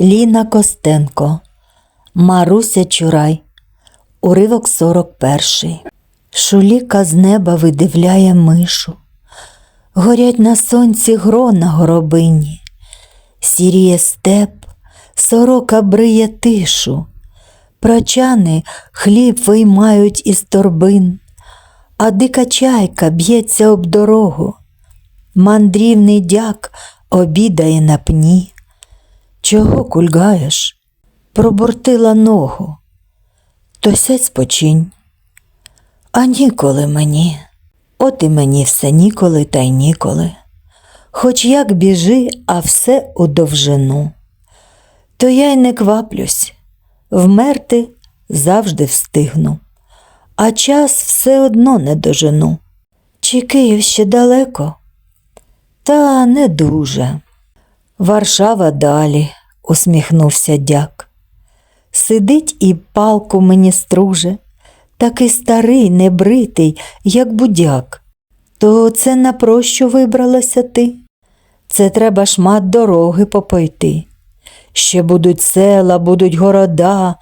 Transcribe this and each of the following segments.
Ліна Костенко, Маруся Чурай, уривок 41. Шуліка з неба видивляє мишу. Горять на сонці грона горобині, сіріє степ, сорока бриє тишу, прочани хліб виймають із торбин, а дика чайка б'ється об дорогу. Мандрівний дяк обідає на пні. Чого кульгаєш? Пробуртила ногу. То сядь спочинь. А ніколи мені, от і мені все ніколи та й ніколи. Хоч як біжи, а все у довжину. То я й не кваплюсь, вмерти завжди встигну, а час все одно не дожену. Чи Київ ще далеко? Та не дуже. Варшава далі, усміхнувся дяк. Сидить і палку мені струже, такий старий, небритий, як будяк. То це на прощу вибралася ти? Це треба шмат дороги попойти. Ще будуть села, будуть города,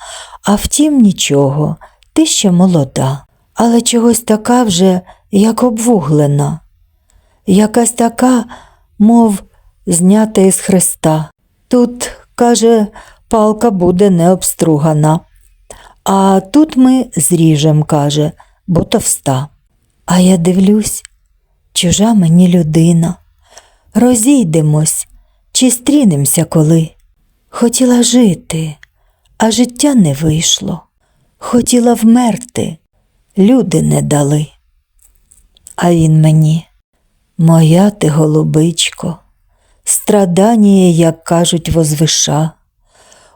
а втім нічого, ти ще молода, але чогось така вже, як обвуглена якась така, мов знята із хреста. Тут, каже, палка буде не обстругана, а тут ми зріжем, каже, бо товста. А я дивлюсь, чужа мені людина. Розійдемось чи стрінемося коли. Хотіла жити, а життя не вийшло. Хотіла вмерти, люди не дали. А він мені. Моя ти голубичко, страдання, як кажуть, возвиша.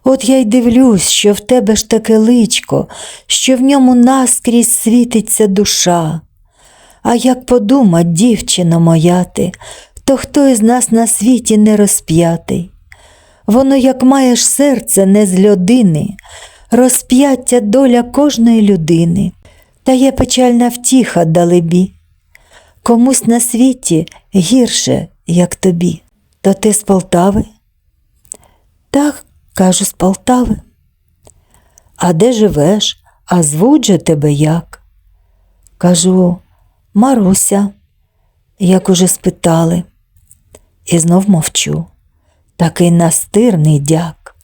От я й дивлюсь, що в тебе ж таке личко, що в ньому наскрізь світиться душа. А як подумать, дівчино моя ти, то хто із нас на світі не розп'ятий? Воно, як маєш серце не з людини, розп'яття доля кожної людини, та є печальна втіха далебі. Комусь на світі гірше, як тобі. То ти з Полтави? Так, кажу, з Полтави. А де живеш? А звуть же тебе як? Кажу, Маруся, як уже спитали. І знов мовчу. Такий настирний дяк.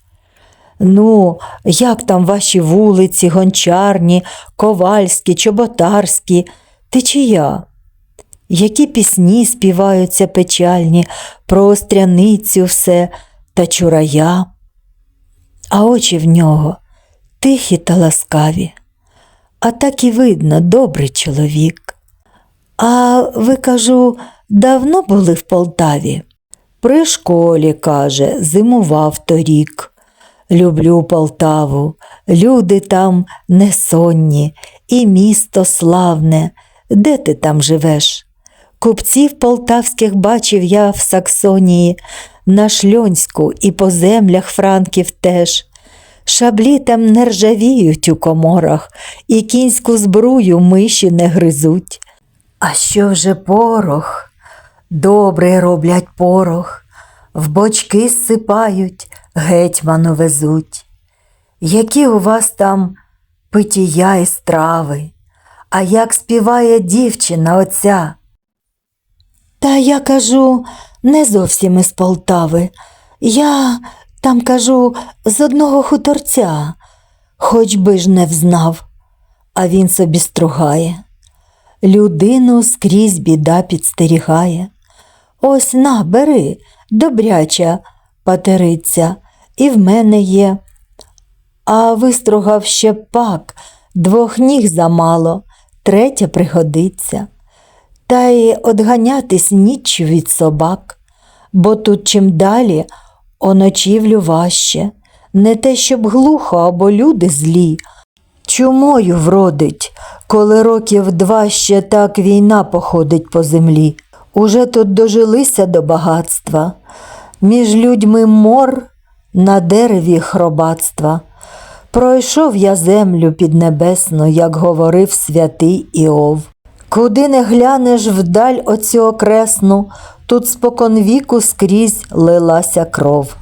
Ну, як там ваші вулиці, гончарні, ковальські, чоботарські, ти чия? Які пісні співаються печальні про остряницю все та чурая, а очі в нього тихі та ласкаві, а так і видно, добрий чоловік. А ви, кажу, давно були в Полтаві? При школі, каже, зимував торік. Люблю Полтаву, люди там несонні, і місто славне. Де ти там живеш? Купців полтавських бачив я в Саксонії, на Шльонську і по землях франків теж. Шаблі там не ржавіють у коморах, і кінську збрую миші не гризуть. А що вже порох? Добре роблять порох, в бочки сипають, гетьману везуть. Які у вас там питія і страви, а як співає дівчина оця? Та я кажу, не зовсім із Полтави. Я там кажу з одного хуторця, хоч би ж не взнав, а він собі стругає. Людину скрізь біда підстерігає. Ось на, бери, добряча патериця, і в мене є. А вистругав ще пак, двох ніг замало, третя пригодиться та й одганятись ніччю від собак, бо тут чим далі оночівлю важче, не те, щоб глухо або люди злі. Чумою вродить, коли років два ще так війна походить по землі. Уже тут дожилися до багатства, між людьми мор на дереві хробатства. Пройшов я землю піднебесну, як говорив святий Іов. Куди не глянеш вдаль оцю окресну, тут споконвіку скрізь лилася кров.